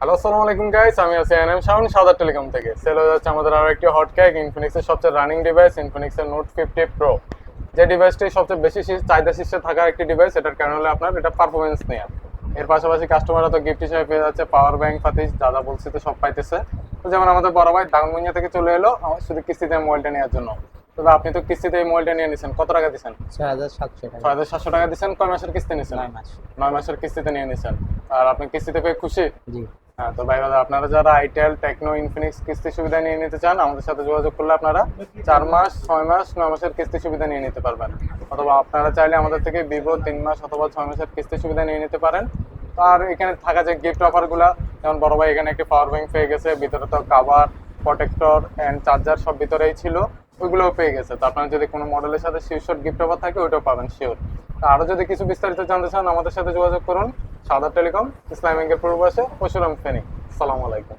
Hello আসসালামু আলাইকুম guys আমি আছি এনএম শাওন সাদা টেলিকম থেকে। সেল হয়ে যাচ্ছে আমাদের আরও একটি হট ক্যাক ইনফিনিক্সের সবচেয়ে রানিং ডিভাইস ইনফিনিক্সের নোট ফিফটি প্রো যে ডিভাইসটি সবচেয়ে বেশি চাহিদা শীর্ষে থাকা একটি ডিভাইস এটার কারণ হলো আপনার এটা পারফরমেন্স নেওয়া এর পাশাপাশি কাস্টমাররা তো গিফট হিসেবে পেয়ে যাচ্ছে পাওয়ার ব্যাংক ফাতিস দাদা বলছি তো সব পাইতেছে। তো যেমন আমাদের বড় ভাই দাগনভূঞা থেকে চলে এলো আমার শুধু কিস্তিতে মোবাইলটা নেওয়ার জন্য। তবে আপনি তো কিস্তিতে এই মোবাইলটা নিয়ে নিছেন কত টাকা দিচ্ছেন ছয় হাজার সাতশো টাকা। ছয় হাজার সাতশো টাকা দিচ্ছেন কয় মাসের কিস্তি নিছেন? নয় মাস। নয় মাসের কিস্তিতে নিয়ে নিছেন। আর আপনি কিস্তিতে পেয়ে খুশি? জি। হ্যাঁ তো ভাই আপনারা যারা আইটেল টেকনো ইনফিনিক্স কিস্তি সুবিধা নিয়ে নিতে চান, আমাদের সাথে যোগাযোগ করলে আপনারা চার মাস, ছয় মাস, নয় মাসের কিস্তি সুবিধা নিয়ে নিতে পারবেন। অথবা আপনারা চাইলে আমাদের থেকে ভিভো তিন মাস অথবা ছয় মাসের কিস্তি সুবিধা নিয়ে নিতে পারেন। আর এখানে থাকা যে গিফট অফারগুলো যেমন বড় ভাই এখানে একটি পাওয়ার ব্যাংক পেয়ে গেছে, ভিতরে তো কাভার প্রোটেক্টর অ্যান্ড চার্জার সব ভিতরেই ছিল, ওইগুলোও পেয়ে গেছে। তো আপনার যদি কোনো মডেলের সাথে শিওর গিফট অফার থাকে, ওইটাও পাবেন শিওর আরও যদি কিছু বিস্তারিত জানতে চান, আমাদের সাথে যোগাযোগ করুন। সাদা টেলিকম ইসলাম ব্যাংকের পূর্ব আছে পশুরাম ফেনী। সালাম আলাইকুম।